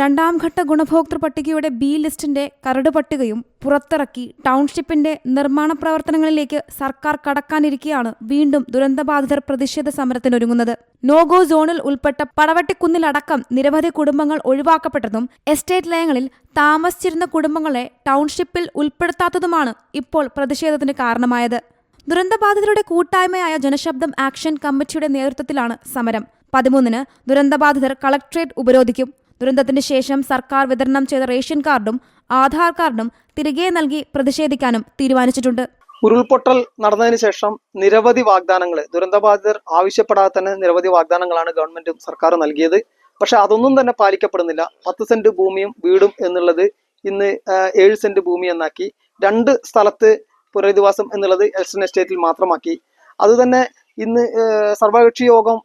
രണ്ടാം ഘട്ട ഗുണഭോക്തൃ പട്ടികയുടെ ബി ലിസ്റ്റിന്റെ കരട് പട്ടികയും പുറത്തിറക്കി ടൗൺഷിപ്പിന്റെ നിർമ്മാണ പ്രവർത്തനങ്ങളിലേക്ക് സർക്കാർ കടക്കാനിരിക്കെയാണ് വീണ്ടും ദുരന്തബാധിതർ പ്രതിഷേധ സമരത്തിനൊരുങ്ങുന്നത്. നോഗോ സോണിൽ ഉൾപ്പെട്ട പടവട്ടിക്കുന്നിലടക്കം നിരവധി കുടുംബങ്ങൾ ഒഴിവാക്കപ്പെട്ടതും എസ്റ്റേറ്റ് ലയങ്ങളിൽ താമസിച്ചിരുന്ന കുടുംബങ്ങളെ ടൗൺഷിപ്പിൽ ഉൾപ്പെടുത്താത്തതുമാണ് ഇപ്പോൾ പ്രതിഷേധത്തിന് കാരണമായത്. ദുരന്തബാധിതരുടെ കൂട്ടായ്മയായ ജനശബ്ദം ആക്ഷൻ കമ്മിറ്റിയുടെ നേതൃത്വത്തിലാണ് സമരം. പതിമൂന്നിന് ദുരന്തബാധിതർ കളക്ട്രേറ്റ് ഉപരോധിക്കും. ദുരന്തത്തിന് ശേഷം സർക്കാർ വിതരണം ചെയ്ത റേഷൻ കാർഡും ആധാർ കാർഡും തിരികെ നൽകി പ്രതിഷേധിക്കാനും തീരുമാനിച്ചിട്ടുണ്ട്. ഉരുൾപൊട്ടൽ നടന്നതിന് ശേഷം നിരവധി വാഗ്ദാനങ്ങൾ ദുരന്തബാധിതർ ആവശ്യപ്പെടാതെ തന്നെ നിരവധി വാഗ്ദാനങ്ങളാണ് ഗവൺമെന്റും സർക്കാർ നൽകിയത്. പക്ഷെ അതൊന്നും തന്നെ പാലിക്കപ്പെടുന്നില്ല. പത്ത് സെന്റ് ഭൂമിയും വീടും എന്നുള്ളത് ഇന്ന് ഏഴ് സെന്റ് ഭൂമി എന്നാക്കി രണ്ട് സ്ഥലത്ത് പുനരധിവാസം എന്നുള്ളത് എൽസൺ എസ്റ്റേറ്റിൽ മാത്രമാക്കി. അതുതന്നെ ഇന്ന് സർവകക്ഷി യോഗം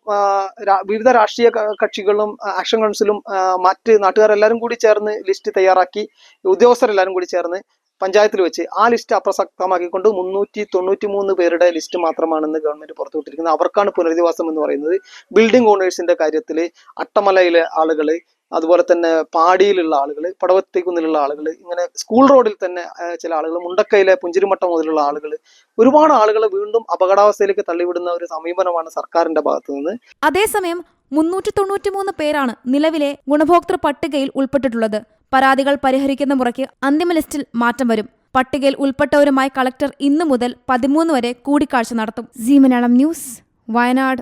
വിവിധ രാഷ്ട്രീയ കക്ഷികളും ആക്ഷൻ കൗൺസിലും മറ്റ് നാട്ടുകാരെല്ലാവരും കൂടി ചേർന്ന് ലിസ്റ്റ് തയ്യാറാക്കി ഉദ്യോഗസ്ഥരെല്ലാവരും കൂടി ചേർന്ന് പഞ്ചായത്തിൽ വെച്ച് ആ ലിസ്റ്റ് അപ്രസക്തമാക്കിക്കൊണ്ട് മുന്നൂറ്റി തൊണ്ണൂറ്റി മൂന്ന് പേരുടെ ലിസ്റ്റ് മാത്രമാണെന്ന് ഗവൺമെന്റ് പുറത്തുവിട്ടിരിക്കുന്നത്. അവർക്കാണ് പുനരധിവാസം എന്ന് പറയുന്നത്. ബിൽഡിംഗ് ഓണേഴ്സിന്റെ കാര്യത്തിൽ അട്ടമലയിലെ ആളുകൾ അതുപോലെ തന്നെ പാടിയിലുള്ള ആളുകൾ പടവത്തിക്കുന്നിലുള്ള ആളുകൾ ഇങ്ങനെ സ്കൂൾ റോഡിൽ തന്നെ ചില ആളുകൾ മുണ്ടക്കയിലെ പുഞ്ചിരിമട്ടം മുതലുള്ള ആളുകൾ ഒരുപാട് ആളുകൾ വീണ്ടും അപകടാവസ്ഥയിലേക്ക് തള്ളിവിടുന്ന ഒരു സമീപനമാണ് സർക്കാരിന്റെ ഭാഗത്തു നിന്ന്. അതേസമയം മുന്നൂറ്റി തൊണ്ണൂറ്റിമൂന്ന് പേരാണ് നിലവിലെ ഗുണഭോക്തൃ പട്ടികയിൽ ഉൾപ്പെട്ടിട്ടുള്ളത്. പരാതികൾ പരിഹരിക്കുന്ന മുറയ്ക്ക് അന്തിമ ലിസ്റ്റിൽ മാറ്റം വരും. പട്ടികയിൽ ഉൾപ്പെട്ടവരുമായി കളക്ടർ ഇന്നു മുതൽ പതിമൂന്ന് വരെ കൂടിക്കാഴ്ച നടത്തും. C Malayalam news Wayanad.